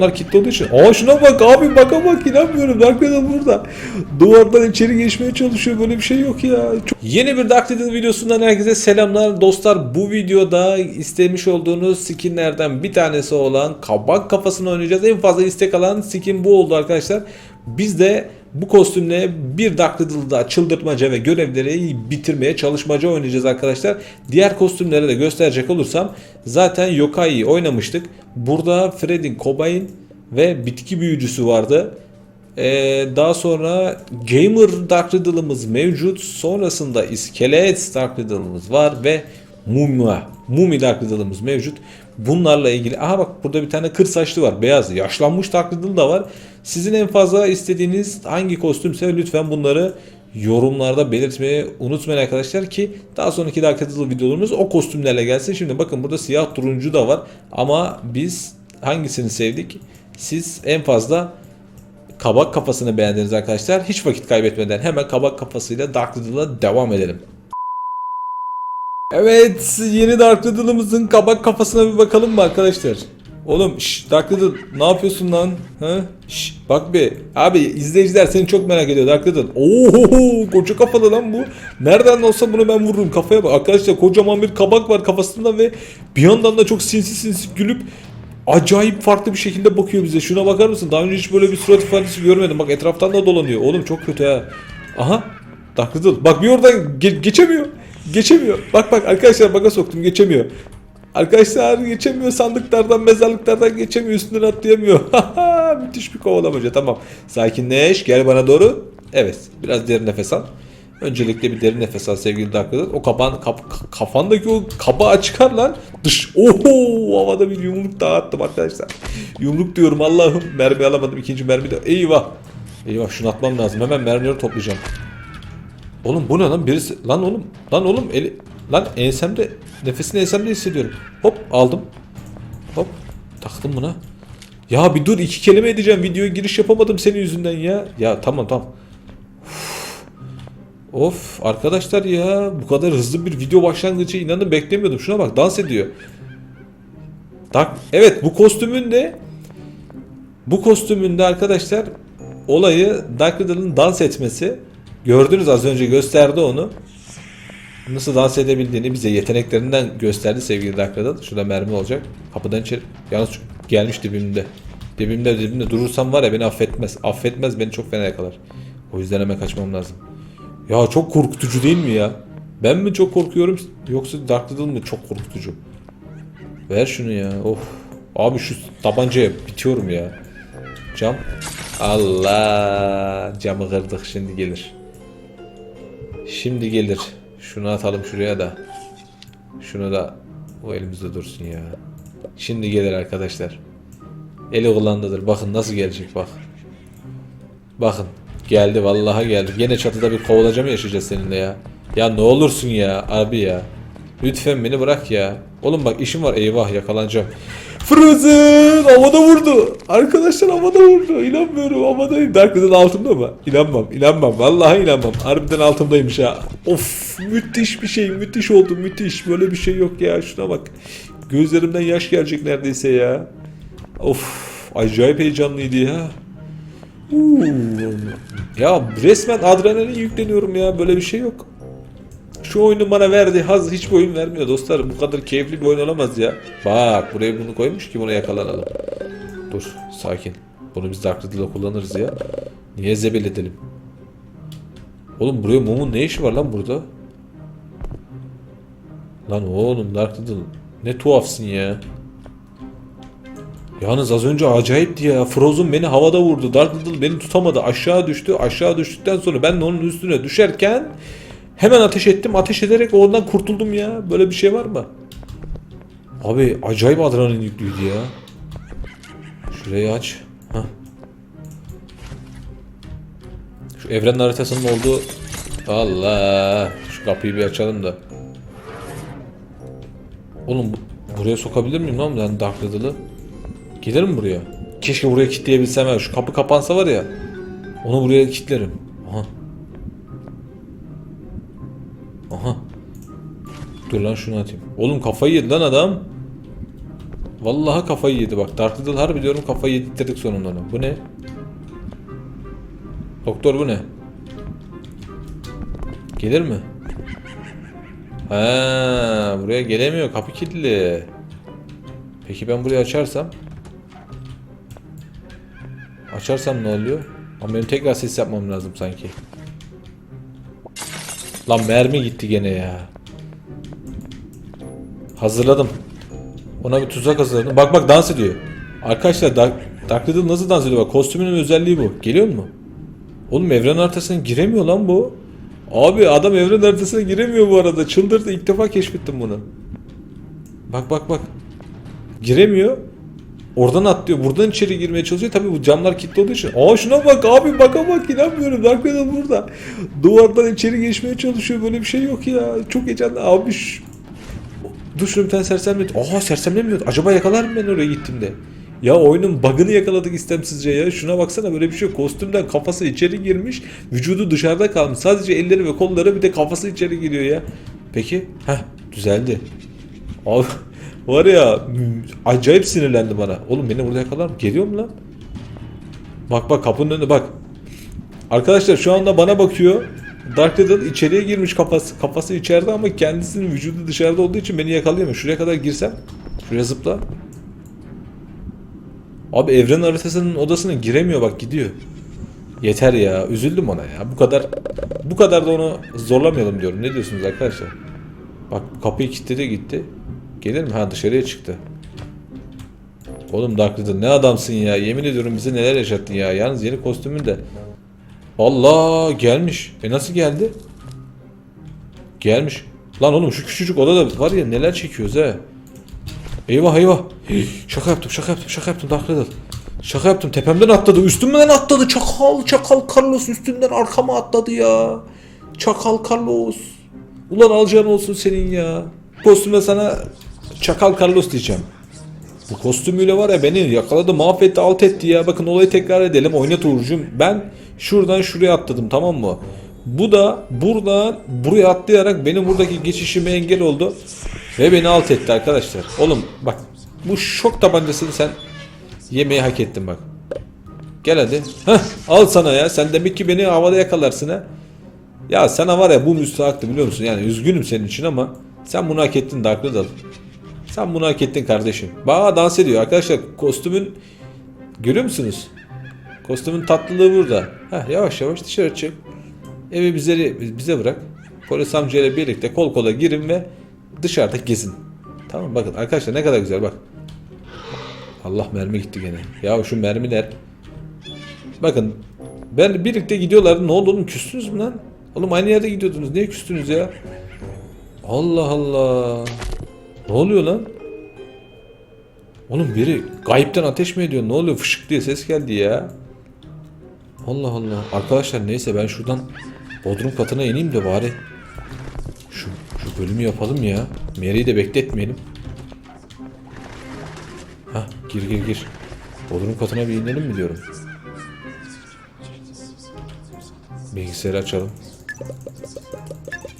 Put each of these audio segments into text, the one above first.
Bunlar kilitli olduğu için. Aa şuna bak abi baka bak inanmıyorum. Dark Riddle burada. Duvardan içeri geçmeye çalışıyor. Böyle bir şey yok ya. Çok- Yeni bir Dark Riddle videosundan herkese selamlar. Dostlar bu videoda istemiş olduğunuz skinlerden bir tanesi olan kabak kafasını oynayacağız. En fazla istek alan skin bu oldu arkadaşlar. Biz de bu kostümle bir Dark Riddle'da çıldırtmaca ve görevleri bitirmeye çalışmaca oynayacağız arkadaşlar. Diğer kostümleri de gösterecek olursam zaten Yokai'yi oynamıştık. Burada Fred'in Cobain ve bitki büyücüsü vardı. Ee, daha sonra Gamer Dark Riddle'ımız mevcut. Sonrasında iskelet Dark Riddle'ımız var ve Mumya, Mumi Dark Riddle'ımız mevcut. Bunlarla ilgili aha bak burada bir tane kır saçlı var. Beyaz. Yaşlanmış Dark Riddle da var. Sizin en fazla istediğiniz hangi kostümse lütfen bunları yorumlarda belirtmeyi unutmayın arkadaşlar ki daha sonraki Dark Riddle videolarımız o kostümlerle gelsin. Şimdi bakın burada siyah turuncu da var ama biz hangisini sevdik? Siz en fazla kabak kafasını beğendiniz arkadaşlar. Hiç vakit kaybetmeden hemen kabak kafasıyla Dark Riddle'a devam edelim. Evet yeni Dark Riddle'ımızın kabak kafasına bir bakalım mı arkadaşlar? Oğlum şş, Dark Riddle ne yapıyorsun lan? Ha? Şş, bak bir. Abi izleyiciler seni çok merak ediyor Dark Riddle. Oo koca kafalı lan bu. Nereden olsa bunu ben vururum kafaya bak. Arkadaşlar kocaman bir kabak var kafasında ve bir yandan da çok sinsi sinsi gülüp acayip farklı bir şekilde bakıyor bize. Şuna bakar mısın? Daha önce hiç böyle bir surat ifadesi görmedim. Bak etraftan da dolanıyor. Oğlum çok kötü ha. Aha. Dark Riddle. Bak bir oradan ge- geçemiyor. Geçemiyor. Bak bak arkadaşlar baka soktum geçemiyor. Arkadaşlar geçemiyor sandıklardan mezarlıklardan geçemiyor üstünden atlayamıyor. Müthiş bir kovalamaca tamam. Sakinleş gel bana doğru. Evet biraz derin nefes al. Öncelikle bir derin nefes al sevgili Dark Riddle. O kapan, kap- kafandaki o kabağı çıkar lan. Dış. Oho havada bir yumruk daha attım arkadaşlar. Yumruk diyorum Allah'ım. Mermi alamadım ikinci mermi de. Eyvah. Eyvah şunu atmam lazım. Hemen mermileri toplayacağım. Oğlum bu ne lan birisi lan oğlum lan oğlum eli lan ensemde nefesini ensemde hissediyorum. Hop aldım. Hop taktım buna. Ya bir dur iki kelime edeceğim videoya giriş yapamadım senin yüzünden ya. Ya tamam tamam. Of arkadaşlar ya bu kadar hızlı bir video başlangıcı inanın beklemiyordum. Şuna bak dans ediyor. Tak evet bu kostümün de bu kostümünde arkadaşlar olayı Dark Riddle'ın dans etmesi. Gördünüz az önce gösterdi onu. Nasıl dans edebildiğini bize yeteneklerinden gösterdi sevgili Riddle. Şurada mermi olacak. Kapıdan içeri. Yalnız gelmiş dibimde. Dibimde dibimde durursam var ya beni affetmez. Affetmez beni çok fena yakalar. O yüzden hemen kaçmam lazım. Ya çok korkutucu değil mi ya? Ben mi çok korkuyorum yoksa Dark Riddle mi çok korkutucu? Ver şunu ya. Of. Abi şu tabancaya bitiyorum ya. Cam. Allah. Camı kırdık şimdi gelir. Şimdi gelir. Şunu atalım şuraya da. Şunu da o elimizde dursun ya. Şimdi gelir arkadaşlar. Eli kullandadır. Bakın nasıl gelecek bak. Bakın. Geldi vallahi geldi. Gene çatıda bir kovalaca mı yaşayacağız seninle ya? Ya ne olursun ya abi ya. Lütfen beni bırak ya. Oğlum bak işim var eyvah yakalanacağım. Frozen havada vurdu. Arkadaşlar havada vurdu. İnanmıyorum havadayım. Dark altımda mı? İnanmam inanmam. Vallahi inanmam. Harbiden altımdaymış ha. Of müthiş bir şey. Müthiş oldu müthiş. Böyle bir şey yok ya. Şuna bak. Gözlerimden yaş gelecek neredeyse ya. Of acayip heyecanlıydı ya. Uuu. Ya resmen adrenalin yükleniyorum ya. Böyle bir şey yok. Şu oyunu bana verdi haz hiçbir oyun vermiyor dostlar. Bu kadar keyifli bir oyun olamaz ya. Bak buraya bunu koymuş ki buna yakalanalım. Dur sakin. Bunu biz Dark Riddle'da kullanırız ya. Niye zebil edelim? Oğlum buraya mumun ne işi var lan burada? Lan oğlum Dark Riddle ne tuhafsın ya. Yalnız az önce acayipti ya. Frozen beni havada vurdu. Dark Riddle beni tutamadı. Aşağı düştü. Aşağı düştükten sonra ben de onun üstüne düşerken hemen ateş ettim. Ateş ederek oradan kurtuldum ya. Böyle bir şey var mı? Abi acayip adrenalin yüklüydü ya. Şurayı aç. Hah. Şu evren haritasının olduğu... Allah. Şu kapıyı bir açalım da. Oğlum bu- buraya sokabilir miyim lan ben Dark Riddle'ı? Gelir mi buraya? Keşke buraya kilitleyebilsem ya. Şu kapı kapansa var ya. Onu buraya kilitlerim. Dur lan şunu atayım. Oğlum kafayı yedi lan adam. Vallahi kafayı yedi bak. Dark Riddle harbi diyorum kafayı yedirttirdik sonunda onu. Bu ne? Doktor bu ne? Gelir mi? Ha, buraya gelemiyor. Kapı kilitli. Peki ben burayı açarsam? Açarsam ne oluyor? Ama benim tekrar ses yapmam lazım sanki. Lan mermi gitti gene ya. Hazırladım. Ona bir tuzak hazırladım. Bak bak dans ediyor. Arkadaşlar Dark, Dark Riddle nasıl dans ediyor? Bak kostümünün özelliği bu. Geliyor mu? Oğlum evren haritasına giremiyor lan bu. Abi adam evren haritasına giremiyor bu arada. Çıldırdı. İlk defa keşfettim bunu. Bak bak bak. Giremiyor. Oradan atlıyor. Buradan içeri girmeye çalışıyor. Tabii bu camlar kilitli olduğu için. Aa şuna bak abi baka bak inanmıyorum. Dark Riddle burada. Duvardan içeri geçmeye çalışıyor. Böyle bir şey yok ya. Çok heyecanlı. Abi. Dur şunu bir tane sersemlet. Aa sersemlemiyor. Acaba yakalar mı ben oraya gittiğimde? Ya oyunun bug'ını yakaladık istemsizce ya. Şuna baksana böyle bir şey. Kostümden kafası içeri girmiş. Vücudu dışarıda kalmış. Sadece elleri ve kolları bir de kafası içeri giriyor ya. Peki. Heh düzeldi. Abi var ya acayip sinirlendi bana. Oğlum beni burada yakalar mı? Geliyor mu lan? Bak bak kapının önünde bak. Arkadaşlar şu anda bana bakıyor. Dark Riddle içeriye girmiş kafası, kafası içeride ama kendisinin vücudu dışarıda olduğu için beni yakalayamıyor. Şuraya kadar girsem. Şuraya zıpla. Abi evren haritasının odasına giremiyor bak gidiyor. Yeter ya. Üzüldüm ona ya. Bu kadar bu kadar da onu zorlamayalım diyorum. Ne diyorsunuz arkadaşlar? Bak kapıyı kilitledi gitti. Gelir mi? Ha dışarıya çıktı. Oğlum Dark Riddle ne adamsın ya. Yemin ediyorum bize neler yaşattın ya. Yalnız yeni kostümün de. Allah gelmiş. E nasıl geldi? Gelmiş. Lan oğlum şu küçücük odada var ya neler çekiyoruz he. Eyvah eyvah. Şaka yaptım şaka yaptım şaka yaptım Dark Riddle. Şaka yaptım tepemden atladı üstümden atladı çakal çakal Carlos üstümden arkama atladı ya. Çakal Carlos. Ulan alacağın olsun senin ya. Kostüme sana Çakal Carlos diyeceğim. Bu kostümüyle var ya beni yakaladı mahvetti alt etti ya. Bakın olayı tekrar edelim oynat Uğur'cum. Ben şuradan şuraya atladım tamam mı? Bu da buradan buraya atlayarak benim buradaki geçişime engel oldu. Ve beni alt etti arkadaşlar. Oğlum bak bu şok tabancasını sen yemeği hak ettin bak. Gel hadi. Heh, al sana ya. Sen demek ki beni havada yakalarsın ha. Ya sana var ya bu müstahaktı biliyor musun? Yani üzgünüm senin için ama sen bunu hak ettin Dark Riddle. Sen bunu hak ettin kardeşim. Bana dans ediyor arkadaşlar. Kostümün görüyor musunuz? Kostümün tatlılığı burada. Heh, yavaş yavaş dışarı çık. Evi bize, bize bırak. Polis amcayla birlikte kol kola girin ve dışarıda gezin. Tamam bakın arkadaşlar ne kadar güzel bak. Allah mermi gitti gene. Ya şu mermiler. Bakın ben birlikte gidiyorlardı. Ne oldu oğlum küstünüz mü lan? Oğlum aynı yerde gidiyordunuz. Niye küstünüz ya? Allah Allah. Ne oluyor lan? Oğlum biri gayipten ateş mi ediyor? Ne oluyor? Fışık diye ses geldi ya. Allah Allah. Arkadaşlar neyse ben şuradan bodrum katına ineyim de bari. Şu, şu bölümü yapalım ya. Mary'i de bekletmeyelim. Hah gir gir gir. Bodrum katına bir inelim mi diyorum. Bilgisayarı açalım.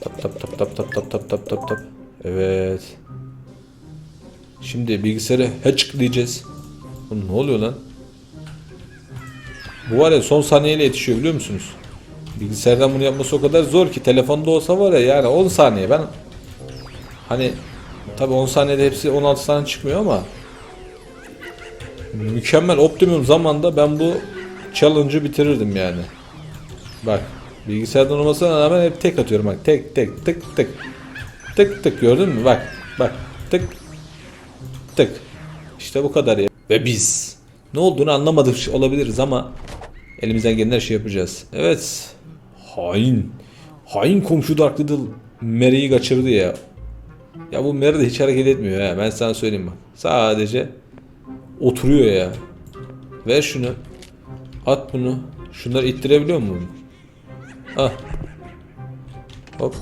Tap tap tap tap tap tap tap tap tap tap. Evet. Şimdi bilgisayarı hatch diyeceğiz. Oğlum ne oluyor lan? Bu var ya son saniyeyle yetişiyor biliyor musunuz? Bilgisayardan bunu yapması o kadar zor ki telefonda olsa var ya yani 10 saniye ben hani tabi 10 saniyede hepsi 16 saniye çıkmıyor ama mükemmel optimum zamanda ben bu challenge'ı bitirirdim yani. Bak bilgisayardan olmasına rağmen hep tek atıyorum bak tek tek tık tık tık tık gördün mü bak bak tık tık işte bu kadar ya. Ve biz ne olduğunu anlamadık olabiliriz ama elimizden gelen her şey yapacağız. Evet hain hain komşu Dark Riddle Mary'i kaçırdı ya. Ya bu Mary de hiç hareket etmiyor ha ben sana söyleyeyim bak. Sadece oturuyor ya. Ver şunu. At bunu. Şunları ittirebiliyor mu? Ah. Hop.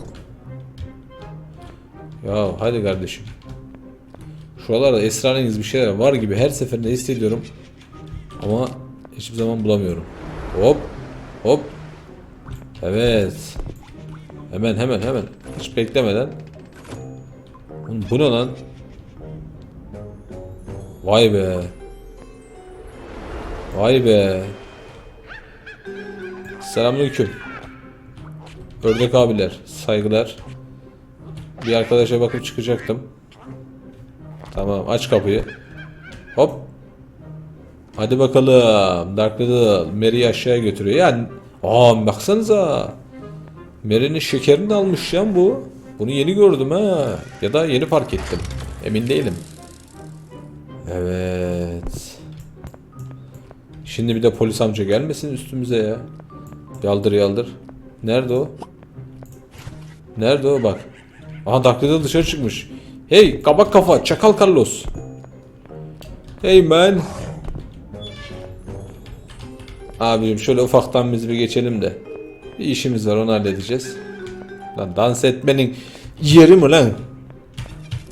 Ya hadi kardeşim. Şuralarda esrarengiz bir şeyler var gibi her seferinde hissediyorum. Ama hiçbir zaman bulamıyorum. Hop. Hop. Evet. Hemen hemen hemen. Hiç beklemeden. Oğlum bu ne lan? Vay be. Vay be. Selamünaleyküm. Ördek abiler, saygılar. Bir arkadaşa bakıp çıkacaktım. Tamam, aç kapıyı. Hop. Hadi bakalım. Dark Riddle Mary'i aşağıya götürüyor. Yani, aa baksanıza. Mary'nin şekerini almış ya bu. Bunu yeni gördüm ha. Ya da yeni fark ettim. Emin değilim. Evet. Şimdi bir de polis amca gelmesin üstümüze ya. Yaldır yaldır. Nerede o? Nerede o bak. Aha Dark Riddle dışarı çıkmış. Hey kabak kafa çakal Carlos. Hey man. Abim şöyle ufaktan biz bir geçelim de. Bir işimiz var onu halledeceğiz. Lan dans etmenin yeri mi lan?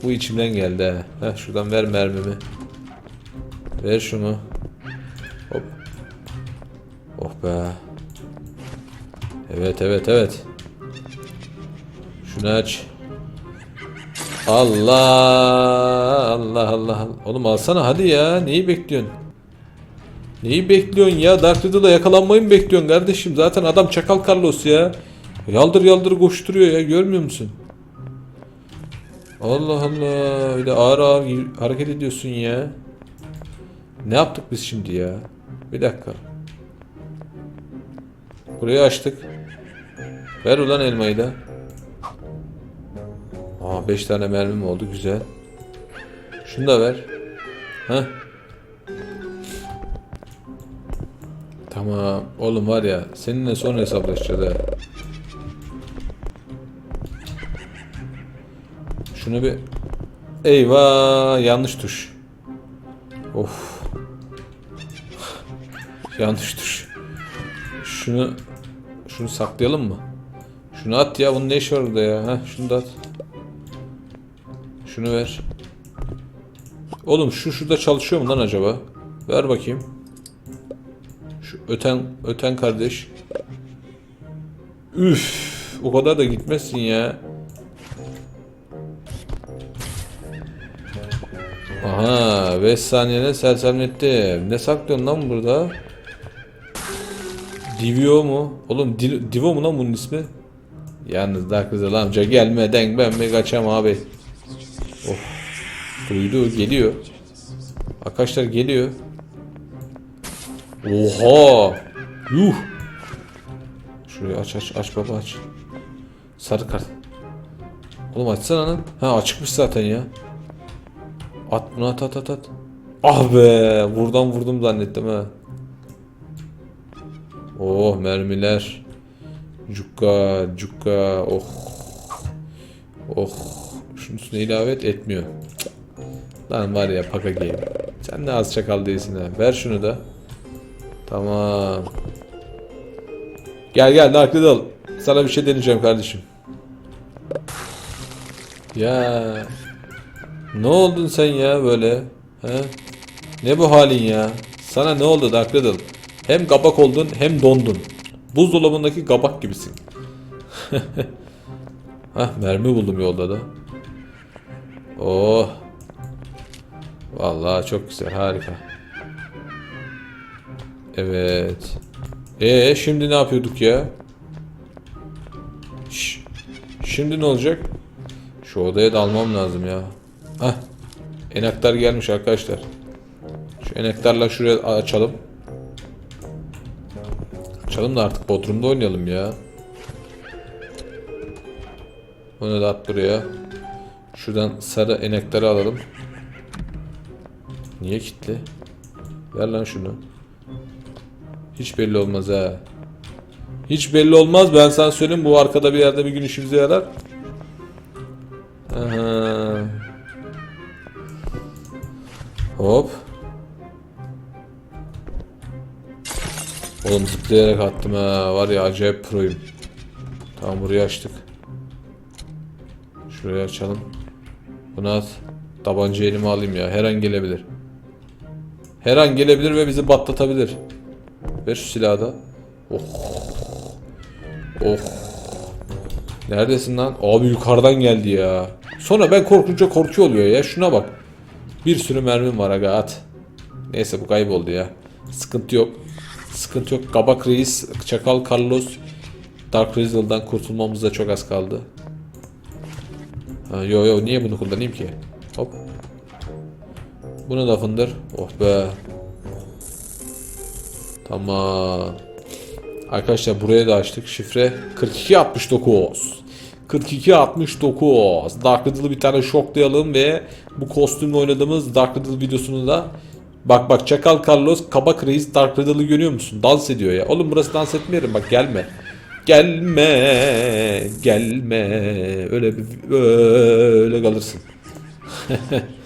Bu içimden geldi ha. Heh, şuradan ver mermimi. Ver şunu. Hop. Oh be. Evet evet evet. Şunu aç. Allah Allah Allah. Oğlum alsana hadi ya. Neyi bekliyorsun? Neyi bekliyorsun ya? Dark Riddle'a yakalanmayı mı bekliyorsun kardeşim? Zaten adam Çakal Carlos ya. Yaldır yaldır koşturuyor ya. Görmüyor musun? Allah Allah. De ağır ağır hareket ediyorsun ya. Ne yaptık biz şimdi ya? Bir dakika. Burayı açtık. Ver ulan elmayı da. Aa 5 tane mermim oldu güzel. Şunu da ver. Heh. Tamam. Oğlum var ya seninle sonra hesaplaşacağız ha. Şunu bir... Eyvah yanlış tuş. Of. yanlış tuş. Şunu şunu saklayalım mı? Şunu at ya bunun ne işi var orada ya? Heh, şunu da at. Şunu ver. Oğlum şu şurada çalışıyor mu lan acaba? Ver bakayım. Öten öten kardeş. Üf, o kadar da gitmezsin ya. Aha, 5 saniyede sersemlettim. Ne saklıyorsun lan burada? Divio mu? Oğlum Di- Divo mu lan bunun ismi? Yalnız Dark Riddle amca gelmeden ben mi kaçam abi? Of. Duydu geliyor. Arkadaşlar geliyor. Oha! Yuh! Şurayı aç aç aç baba aç. Sarı kart. Oğlum açsana lan. Ha açıkmış zaten ya. At bunu at at at at. Ah be! Buradan vurdum zannettim ha. Oh mermiler. Cukka cukka oh. Oh. Şunun üstüne ilave et etmiyor. Lan var ya paka game. Sen ne az çakal değilsin ha. Ver şunu da. Tamam. Gel gel Dark Riddle. Sana bir şey deneyeceğim kardeşim. Ya. Ne oldun sen ya böyle? He? Ne bu halin ya? Sana ne oldu Dark Riddle? Hem kabak oldun hem dondun. Buzdolabındaki kabak gibisin. Hah mermi buldum yolda da. Oh. Vallahi çok güzel harika. Evet. E şimdi ne yapıyorduk ya? Şş, Şimdi ne olacak? Şu odaya dalmam lazım ya. Hah. Enaktar gelmiş arkadaşlar. Şu enaktarla şuraya açalım. Açalım da artık Bodrum'da oynayalım ya. Bunu da at buraya. Şuradan sarı enektarı alalım. Niye kilitli? Ver lan şunu. Hiç belli olmaz ha. Hiç belli olmaz. Ben sana söyleyeyim bu arkada bir yerde bir gün işimize yarar. Aha. Hop. Oğlum zıplayarak attım ha. Var ya acayip proyum. Tamam burayı açtık. Şurayı açalım. Bunu at. Tabancayı elime alayım ya. Her an gelebilir. Her an gelebilir ve bizi batlatabilir. Ver şu silahı da. Oh. Oh. Neredesin lan? Abi yukarıdan geldi ya. Sonra ben korkunca korkuyor oluyor ya. Şuna bak. Bir sürü mermim var aga at. Neyse bu kayboldu ya. Sıkıntı yok. Sıkıntı yok. Kabak Reis, Çakal Carlos, Dark Rizzle'dan kurtulmamız da çok az kaldı. Ha, yo yo niye bunu kullanayım ki? Hop. Bunu da fındır. Oh be. Tamam. Arkadaşlar buraya da açtık. Şifre 4269. 4269. Dark Riddle'ı bir tane şoklayalım ve bu kostümle oynadığımız Dark Riddle videosunu da Bak bak Çakal Carlos Kabak Reis Dark Riddle'ı görüyor musun? Dans ediyor ya. Oğlum burası dans etme yeri. Bak gelme. Gelme. Gelme. Öyle bir öyle kalırsın.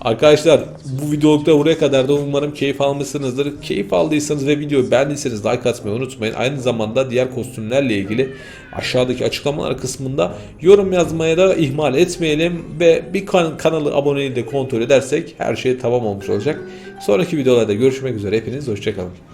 Arkadaşlar bu videolukta buraya kadar da umarım keyif almışsınızdır. Keyif aldıysanız ve videoyu beğendiyseniz like atmayı unutmayın. Aynı zamanda diğer kostümlerle ilgili aşağıdaki açıklamalar kısmında yorum yazmaya da ihmal etmeyelim. Ve bir kan- kanalı aboneyi de kontrol edersek her şey tamam olmuş olacak. Sonraki videolarda görüşmek üzere. Hepiniz hoşçakalın.